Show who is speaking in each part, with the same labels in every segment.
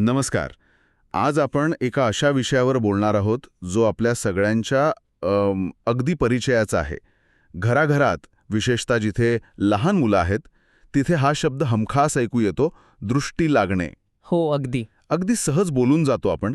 Speaker 1: नमस्कार. आज आपण एका अशा विषयावर बोलणार आहोत जो आपल्या सगळ्यांच्या अगदी परिचयाचा आहे. घराघरात विशेषतः जिथे लहान मुलं आहेत तिथे हा शब्द हमखास ऐकू येतो दृष्टी लागणे.
Speaker 2: हो अगदी.
Speaker 1: अगदी सहज बोलून जातो आपण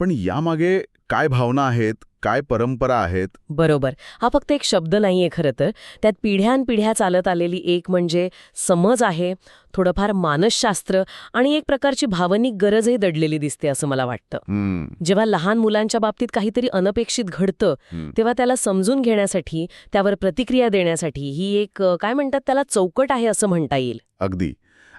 Speaker 1: पण यामागे काय भावना आहेत काय परंपरा आहेत?
Speaker 2: बरोबर. हा फक्त एक शब्द नाहीये खरं तर. त्यात पिढ्यानपिढ्या चालत आलेली एक म्हणजे समज आहे थोडंफार मानसशास्त्र आणि एक प्रकारची भावनिक गरजही दडलेली दिसते असं मला वाटतं. जेव्हा लहान मुलांच्या बाबतीत काहीतरी अनपेक्षित घडतं. तेव्हा त्याला समजून घेण्यासाठी त्यावर प्रतिक्रिया देण्यासाठी ही एक काय म्हणतात त्याला चौकट आहे असं म्हणता येईल.
Speaker 1: अगदी.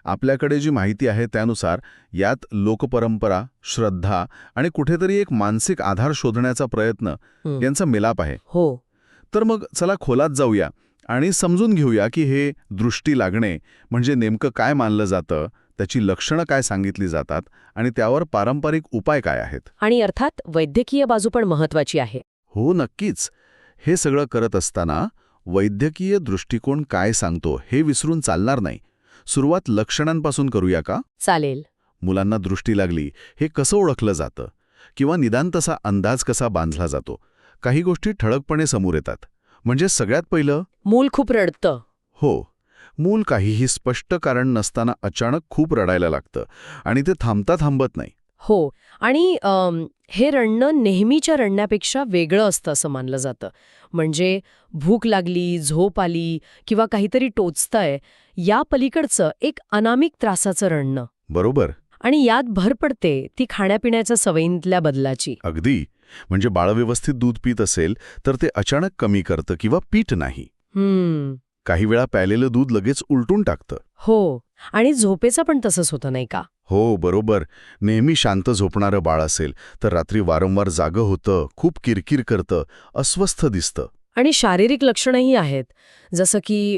Speaker 1: आपल्याकडे जी माहिती आहे त्यानुसार यात लोकपरंपरा श्रद्धा आणि कुठेतरी एक मानसिक आधार शोधण्याचा प्रयत्न. यांचा मिलाप आहे.
Speaker 2: हो.
Speaker 1: तर मग चला खोलात जाऊया आणि समजून घेऊया की हे दृष्टी लागणे म्हणजे नेमकं काय मानलं जातं त्याची लक्षणं काय सांगितली जातात आणि त्यावर पारंपरिक उपाय काय आहेत?
Speaker 2: आणि अर्थात वैद्यकीय बाजू पण महत्वाची आहे.
Speaker 1: हो नक्कीच. हे सगळं करत असताना वैद्यकीय दृष्टिकोन काय सांगतो हे विसरून चालणार नाही. सुरुवात लक्षणांपासून करूया का?
Speaker 2: चालेल.
Speaker 1: मुलांना दृष्टी लागली हे कसं ओळखलं जातं? किंवा निदान तसा अंदाज कसा बांधला जातो? काही गोष्टी ठळकपणे समोर येतात. म्हणजे सगळ्यात पहिलं?
Speaker 2: मूल खूप रडतं.
Speaker 1: हो. मूल काहीही स्पष्ट कारण नसताना अचानक खूप रडायला लागतं आणि ते थांबता थांबत नाही.
Speaker 2: हो. आणि हे रडणं नेहमीच्या रडण्यापेक्षा वेगळं असतं असं मानलं जातं. म्हणजे भूक लागली झोप आली किंवा काहीतरी टोचतंय या पलीकडचं एक अनामिक त्रासाचं रडणं
Speaker 1: बरोबर.
Speaker 2: आणि यात भर पडते ती खाण्यापिण्याच्या सवयींतल्या बदलाची.
Speaker 1: अगदी. म्हणजे बाळ व्यवस्थित दूध पित असेल तर ते अचानक कमी करतं किंवा पीठ नाही.
Speaker 2: हम्म.
Speaker 1: काही वेळा प्यालेलं दूध लगेच उलटून टाकतं.
Speaker 2: हो. आणि झोपेचं पण तसंच होतं नाही का?
Speaker 1: हो बरोबर. नेहमी शांत झोपणारं बाळ असेल तर रात्री वारंवार जागं होतं खूप किरकिर करतं अस्वस्थ दिसतं.
Speaker 2: आणि शारीरिक लक्षणंही आहेत. जसं की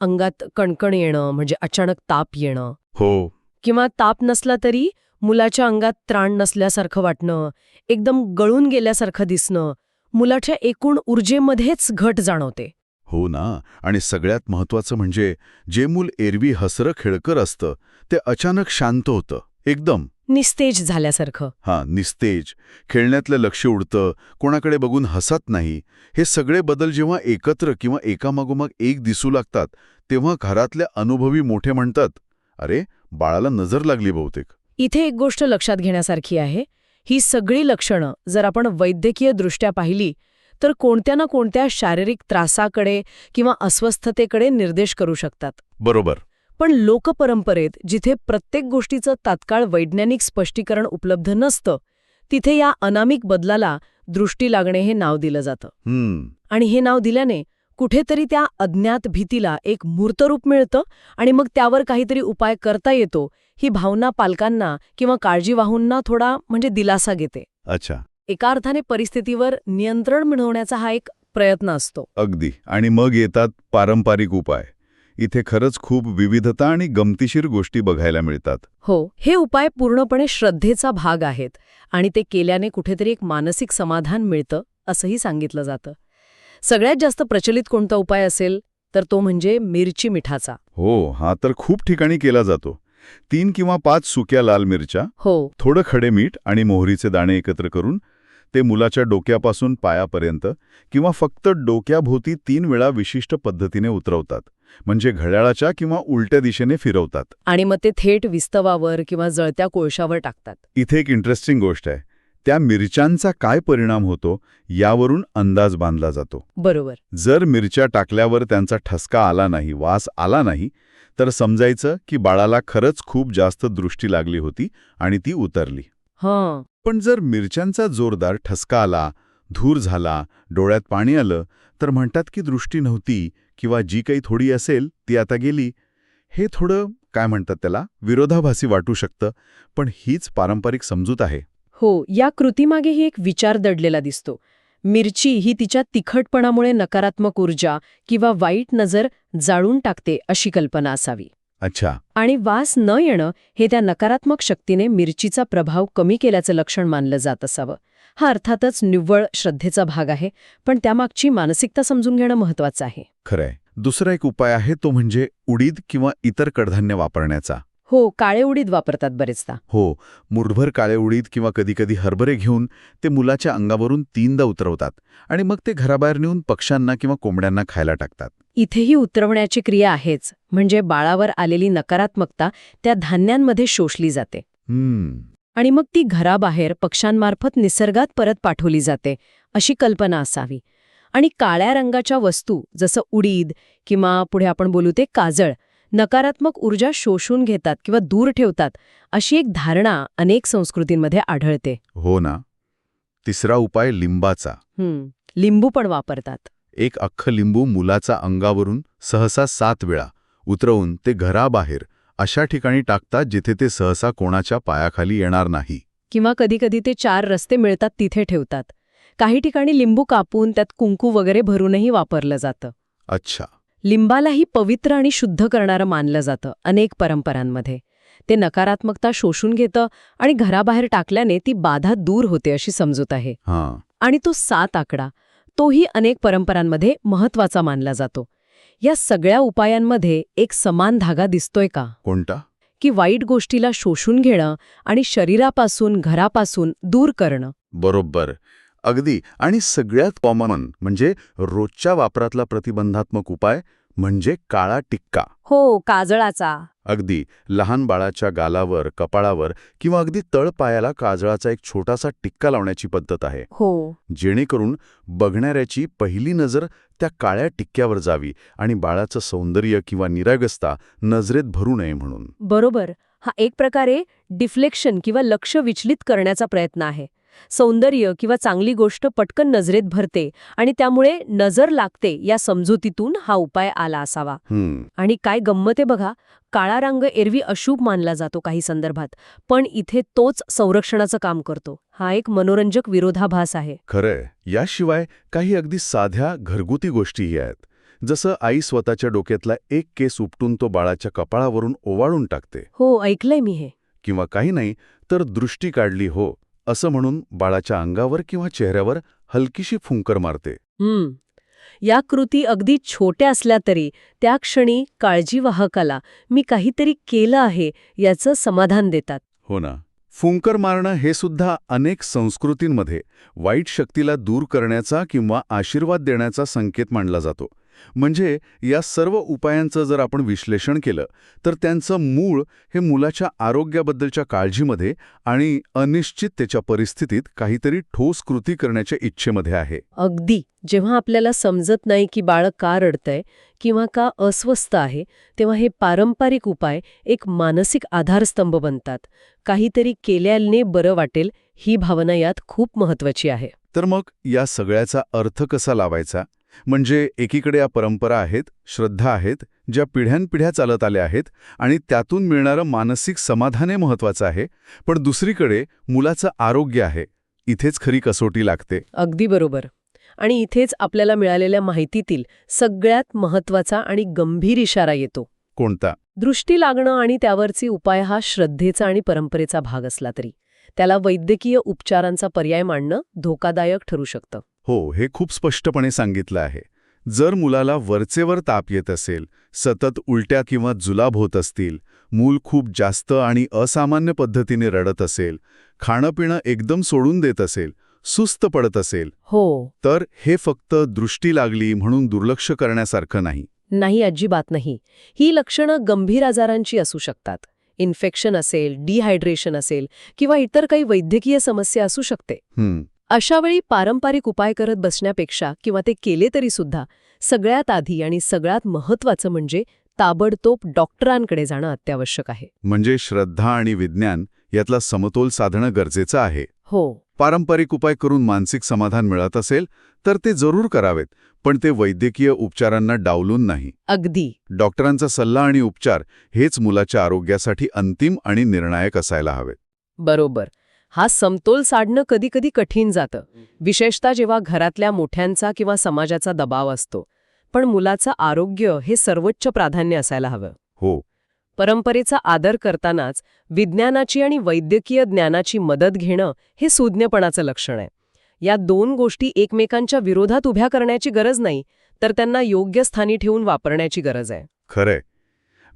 Speaker 2: अंगात कणकण येणं म्हणजे अचानक ताप येणं.
Speaker 1: हो.
Speaker 2: किंवा ताप नसला तरी मुलाच्या अंगात त्राण नसल्यासारखं वाटणं एकदम गळून गेल्यासारखं दिसणं मुलाच्या एकूण ऊर्जेमध्येच घट जाणवते.
Speaker 1: हो ना. आणि सगळ्यात महत्वाचं म्हणजे जे मूल एरवी हसरं खेळकर असतं ते अचानक शांत होतं एकदम.
Speaker 2: निस्तेज झाल्यासारखं.
Speaker 1: हां निस्तेज. खेळण्यातलं लक्ष उडतं कोणाकडे बघून हसत नाही हे सगळे बदल जेव्हा एकत्र किंवा एकामागोमाग एक दिसू लागतात तेव्हा घरातल्या अनुभवी मोठे म्हणतात अरे बाळाला नजर लागली बहुतेक.
Speaker 2: इथे एक गोष्ट लक्षात घेण्यासारखी आहे ही सगळी लक्षणं जर आपण वैद्यकीय दृष्ट्या पाहिली तर कोणत्या ना कोणत्या शारीरिक त्रासाकडे किंवा अस्वस्थतेकडे निर्देश करू शकतात.
Speaker 1: बरोबर.
Speaker 2: पण लोकपरंपरेत जिथे प्रत्येक गोष्टीचं तात्काळ वैज्ञानिक स्पष्टीकरण उपलब्ध नसतं तिथे या अनामिक बदलाला दृष्टी लागणे हे नाव दिलं जातं. आणि हे नाव दिल्याने कुठेतरी त्या अज्ञात भीतीला एक मूर्तरूप मिळतं आणि मग त्यावर काहीतरी उपाय करता येतो ही भावना पालकांना किंवा काळजीवाहूंना थोडा म्हणजे दिलासा घेते.
Speaker 1: अच्छा.
Speaker 2: एका अर्थाने परिस्थितीवर नियंत्रण मिळवण्याचा हा एक प्रयत्न असतो.
Speaker 1: अगदी. आणि मग येतात पारंपरिक उपाय. इथे खरंच खूप विविधता आणि गमतीशीर गोष्टी बघायला मिळतात.
Speaker 2: हो हे उपाय पूर्णपणे श्रद्धेचा भाग आहेत आणि ते केल्याने कुठेतरी एक मानसिक समाधान मिळतं असंही सांगितलं जातं. सगळ्यात जास्त प्रचलित कोणता उपाय असेल तर तो म्हणजे मिरची मिठाचा.
Speaker 1: हो हा तर खूप ठिकाणी केला जातो. तीन किंवा पाच सुक्या लाल मिरच्या
Speaker 2: हो.
Speaker 1: थोडं खडे मीठ आणि मोहरीचे दाणे एकत्र करून ते मुलाच्या डोक्यापासून पायापर्यंत किंवा फक्त डोक्याभोवती तीन वेळा विशिष्ट पद्धतीने उतरवतात. म्हणजे घड्याळाच्या किंवा उलट्या दिशेने फिरवतात.
Speaker 2: आणि मग ते थेट विस्तवावर किंवा जळत्या कोळशावर टाकतात.
Speaker 1: इथे एक इंटरेस्टिंग गोष्ट आहे. त्या मिरच्यांचा काय परिणाम होतो यावरून अंदाज बांधला जातो.
Speaker 2: बरोबर.
Speaker 1: जर मिरच्या टाकल्यावर त्यांचा ठसका आला नाही वास आला नाही तर समजायचं की बाळाला खरंच खूप जास्त दृष्टी लागली होती आणि ती उतरली.
Speaker 2: हां.
Speaker 1: पण जर मिरच्यांचा जोरदार ठसका आला धूर झाला डोळ्यात पाणी आलं तर म्हणतात की दृष्टी नव्हती किंवा जी काही थोडी असेल ती आता गेली. हे थोडं काय म्हणतात त्याला विरोधाभासी वाटू शकतं पण हीच पारंपरिक समजूत आहे.
Speaker 2: हो या कृतीमागेही एक विचार दडलेला दिसतो. मिरची ही तिच्या तिखटपणामुळे नकारात्मक ऊर्जा किंवा वाईट नजर जाळून टाकते अशी कल्पना असावी.
Speaker 1: अच्छा.
Speaker 2: आणि वास न येणं हे त्या नकारात्मक शक्तीने मिरचीचा प्रभाव कमी केल्याचं लक्षण मानलं जात असावं. हा अर्थातच निव्वळ श्रद्धेचा भाग आहे पण त्यामागची मानसिकता समजून घेणं महत्वाचं आहे.
Speaker 1: खरंय. दुसरा एक उपाय आहे तो म्हणजे उडीद किंवा इतर कडधान्य वापरण्याचा.
Speaker 2: हो काळे उडीद वापरतात बरेचदा.
Speaker 1: हो मुठभर काळे उडीद किंवा कधीकधी हरभरे घेऊन ते मुलाच्या अंगावरून तीनदा उतरवतात आणि मग ते घराबाहेर नेऊन पक्ष्यांना किंवा कोंबड्यांना खायला टाकतात.
Speaker 2: इथेही उतरवण्याची क्रिया आहेच म्हणजे बाळावर आलेली नकारात्मकता त्या धान्यांमध्ये शोषली जाते.
Speaker 1: हम्म.
Speaker 2: आणि मग ती घराबाहेर पक्ष्यांमार्फत निसर्गात परत पाठवली जाते अशी कल्पना असावी. आणि काळ्या रंगाच्या वस्तू जसं उडीद किंवा पुढे आपण बोलू ते काजळ नकारात्मक ऊर्जा शोषून घेतात किंवा दूर ठेवतात अशी एक धारणा अनेक संस्कृतींमध्ये आढळते.
Speaker 1: हो ना. तिसरा उपाय लिंबाचा.
Speaker 2: लिंबू पण वापरतात.
Speaker 1: एक अख्खं लिंबू मुलाचा अंगावरून सहसा सात वेळा उतरवून ते घराबाहेर अशा ठिकाणी टाकतात जिथे ते सहसा कोणाच्या पायाखाली येणार नाही.
Speaker 2: किंवा कधीकधी ते चार रस्ते मिळतात तिथे ठेवतात. काही ठिकाणी लिंबू कापून त्यात कुंकू वगैरे भरूनही वापरलं जातं.
Speaker 1: अच्छा.
Speaker 2: लिंबालाही पवित्र आणि शुद्ध करणारं मानलं जातं अनेक परंपरांमध्ये. ते नकारात्मकता शोषून घेतं आणि घराबाहेर टाकल्याने ती बाधा दूर होते अशी समजूत आहे. आणि तो सात आकडा तोही अनेक परंपरांमध्ये महत्त्वाचा मानला जातो. या सगळ्या उपायांमध्ये एक समान धागा दिसतोय का?
Speaker 1: कोणता?
Speaker 2: की वाईट गोष्टीला शोषून घेणं आणि शरीरापासून घरापासून दूर करणं.
Speaker 1: बरोबर. अगदी. आणि सगळ्यात कॉमन म्हणजे रोजच्या वापरातला प्रतिबंधात्मक उपाय म्हणजे काळा टिक्का.
Speaker 2: हो काजळाचा.
Speaker 1: अगदी लहान बाळाच्या गालावर कपाळावर किंवा अगदी तळपायाला काजळाचा एक छोटासा टिक्का लावण्याची पद्धत आहे.
Speaker 2: हो.
Speaker 1: जेणेकरून बघणाऱ्याची पहिली नजर त्या काळ्या टिक्क्यावर जावी आणि बाळाचं सौंदर्य किंवा निरागसता नजरेत भरू नये म्हणून.
Speaker 2: बरोबर. हा एक प्रकारे डिफ्लेक्शन किंवा लक्ष विचलित करण्याचा प्रयत्न आहे. सौंदर्य किंवा चांगली गोष्ट पटकन नजरेत भरते आणि त्यामुळे नजर लागते या समजुतीतून हा उपाय आला असावा. आणि काय गंमत आहे बघा काळा रंग एरवी अशुभ मानला जातो काही संदर्भात पण इथे तोच संरक्षणाचं काम करतो. हा एक मनोरंजक विरोधाभास आहे.
Speaker 1: खरंय. याशिवाय काही अगदी साध्या घरगुती गोष्टीही आहेत. जसं आई स्वतःच्या डोक्यातला एक केस उपटून तो बाळाच्या कपाळावरून ओवाळून टाकते.
Speaker 2: हो ऐकलंय मी हे.
Speaker 1: किंवा काही नाही तर दृष्टी काढली हो असं म्हणून बाळाच्या अंगावर किंवा चेहऱ्यावर हलकीशी फुंकर मारते.
Speaker 2: हम्म. या कृती अगदी छोट्या असल्या तरी त्या क्षणी काळजीवाहकाला मी काहीतरी केलं आहे याचं समाधान देतात.
Speaker 1: हो ना. फुंकर मारणं हे सुद्धा अनेक संस्कृतींमध्ये वाईट शक्तीला दूर करण्याचा किंवा आशीर्वाद देण्याचा संकेत मानला जातो. म्हणजे या सर्व उपायांचं जर आपण विश्लेषण केलं तर त्यांचं मूळ हे मुलाच्या आरोग्याबद्दलच्या काळजीमध्ये आणि अनिश्चिततेच्या परिस्थितीत काहीतरी ठोस कृती करण्याच्या इच्छेमध्ये आहे.
Speaker 2: अगदी. जेव्हा आपल्याला समजत नाही की बाळ का रडतंय किंवा का अस्वस्थ आहे तेव्हा हे पारंपरिक उपाय एक मानसिक आधारस्तंभ बनतात. काहीतरी केल्याने बरं वाटेल ही भावना यात खूप महत्वाची आहे.
Speaker 1: तर मग या सगळ्याचा अर्थ कसा लावायचा? म्हणजे एकीकडे या परंपरा आहेत श्रद्धा आहेत ज्या पिढ्यानपिढ्या चालत आल्या आहेत आणि त्यातून मिळणारं मानसिक समाधाने महत्वाचं आहे पण दुसरीकडे मुलाचं आरोग्य आहे इथेच खरी कसोटी लागते.
Speaker 2: अगदी बरोबर. आणि इथेच आपल्याला मिळालेल्या माहितीतील सगळ्यात महत्त्वाचा आणि गंभीर इशारा येतो.
Speaker 1: कोणता?
Speaker 2: दृष्टी लागणं आणि त्यावरचे उपाय हा श्रद्धेचा आणि परंपरेचा भाग असला तरी. त्याला वैद्यकीय उपचारांचा पर्याय मांडणं धोकादायक ठरू शकतं.
Speaker 1: हो हे खूप स्पष्टपणे सांगितलं आहे. जर मुलाला वरचेवर ताप येत असेल सतत उलट्या किंवा जुलाब होत असतील मूल खूप जास्त आणि असामान्य पद्धतीने रडत असेल खाणंपिणं एकदम सोडून देत असेल सुस्त पडत असेल
Speaker 2: हो.
Speaker 1: तर हे फक्त दृष्टी लागली म्हणून दुर्लक्ष करण्यासारखं नाही.
Speaker 2: नाही अजिबात नाही. ही लक्षणं गंभीर आजारांची असू शकतात. इन्फेक्शन असेल डिहायड्रेशन असेल किंवा इतर काही वैद्यकीय समस्या असू शकते.
Speaker 1: हं,
Speaker 2: अशा वेळी पारंपरिक उपाय करत बसण्यापेक्षा किंवा ते केले तरी सुद्धा सगळ्यात आधी आणि सगळ्यात महत्वाचं म्हणजे ताबडतोब डॉक्टरांकडे जाणं अत्यावश्यक आहे.
Speaker 1: म्हणजे श्रद्धा आणि विज्ञान यातला समतोल साधणं गरजेचं आहे.
Speaker 2: हो.
Speaker 1: पारंपरिक उपाय करून मानसिक समाधान मिळत असेल तर ते जरूर करावेत पण ते वैद्यकीय उपचारांना डावलून नाही.
Speaker 2: अगदी.
Speaker 1: डॉक्टरांचा सल्ला आणि उपचार हेच मुलाच्या आरोग्यासाठी अंतिम आणि निर्णायक असायला हवेत.
Speaker 2: बरोबर. हा समतोल साधणं कधीकधी कठीण जातं. विशेषतः जेव्हा घरातल्या मोठ्यांचा किंवा समाजाचा दबाव असतो. पण मुलाचं आरोग्य हे सर्वोच्च प्राधान्य असायला हवं.
Speaker 1: हो.
Speaker 2: परंपरेचा आदर करतानाच विज्ञानाची आणि वैद्यकीय ज्ञानाची मदत घेणं हे सुज्ञपणाचं लक्षण आहे. या दोन गोष्टी एकमेकांच्या विरोधात उभ्या करण्याची गरज नाही तर त्यांना योग्य स्थानी ठेवून वापरण्याची गरज आहे.
Speaker 1: खरंय.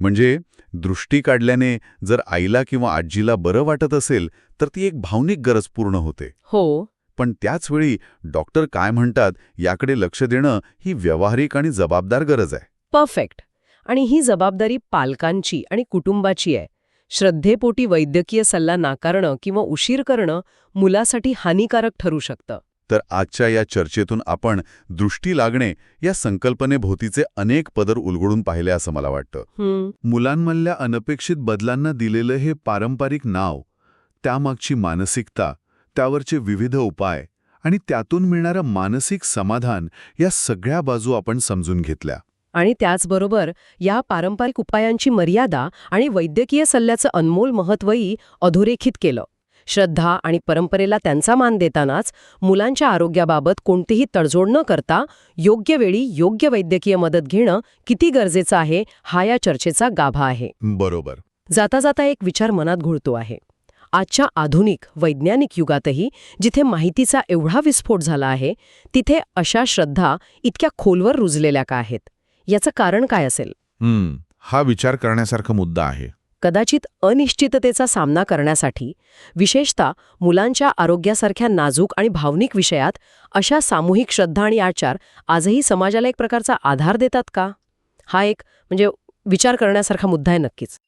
Speaker 1: म्हणजे दृष्टी काढल्याने जर आईला किंवा आजीला बरं वाटत असेल तर ती एक भावनिक गरज पूर्ण होते.
Speaker 2: हो.
Speaker 1: पण त्याचवेळी डॉक्टर काय म्हणतात याकडे लक्ष देणं ही व्यावहारिक आणि जबाबदार गरज आहे.
Speaker 2: परफेक्ट. आणि ही जबाबदारी पालकांची आणि कुटुंबाची आहे. श्रद्धेपोटी वैद्यकीय सल्ला नाकारणं किंवा उशीर करणं मुलासाठी हानिकारक ठरू शकतं.
Speaker 1: तर आजच्या या चर्चेतून आपण दृष्टी लागणे या संकल्पनेभोवतीचे अनेक पदर उलगडून पाहिले असं मला वाटतं. मुलांमधल्या अनपेक्षित बदलांना दिलेलं हे पारंपरिक नाव त्यामागची मानसिकता त्यावरचे विविध उपाय आणि त्यातून मिळणारं मानसिक समाधान या सगळ्या बाजू आपण समजून घेतल्या.
Speaker 2: आणि त्याचबरोबर या पारंपरिक उपायांची मर्यादा आणि वैद्यकीय सल्ल्याचं अनमोल महत्त्वही अधोरेखित केलं. श्रद्धा आणि परंपरेला त्यांचा मान देतानाच मुलांच्या आरोग्याबाबत कोणतीही तडजोड न करता योग्य वेळी योग्य वैद्यकीय मदत घेणं किती गरजेचं आहे हा या चर्चेचा गाभा आहे.
Speaker 1: बरोबर.
Speaker 2: जाता जाता एक विचार मनात घुळतो आहे. आजच्या आधुनिक वैज्ञानिक युगातही जिथे माहितीचा एवढा विस्फोट झाला आहे तिथे अशा श्रद्धा इतक्या खोलवर रुजलेल्या का आहेत? याचं कारण काय असेल?
Speaker 3: हम्म हा विचार करण्यासारखा मुद्दा आहे.
Speaker 2: कदाचित अनिश्चिततेचा सामना करण्यासाठी विशेषतः मुलांच्या आरोग्यासारख्या नाजूक आणि भावनिक विषयात अशा सामूहिक श्रद्धा आणि आचार आजही समाजाला एक प्रकारचा आधार देतात का? हा एक म्हणजे विचार करण्यासारखा मुद्दा आहे नक्कीच.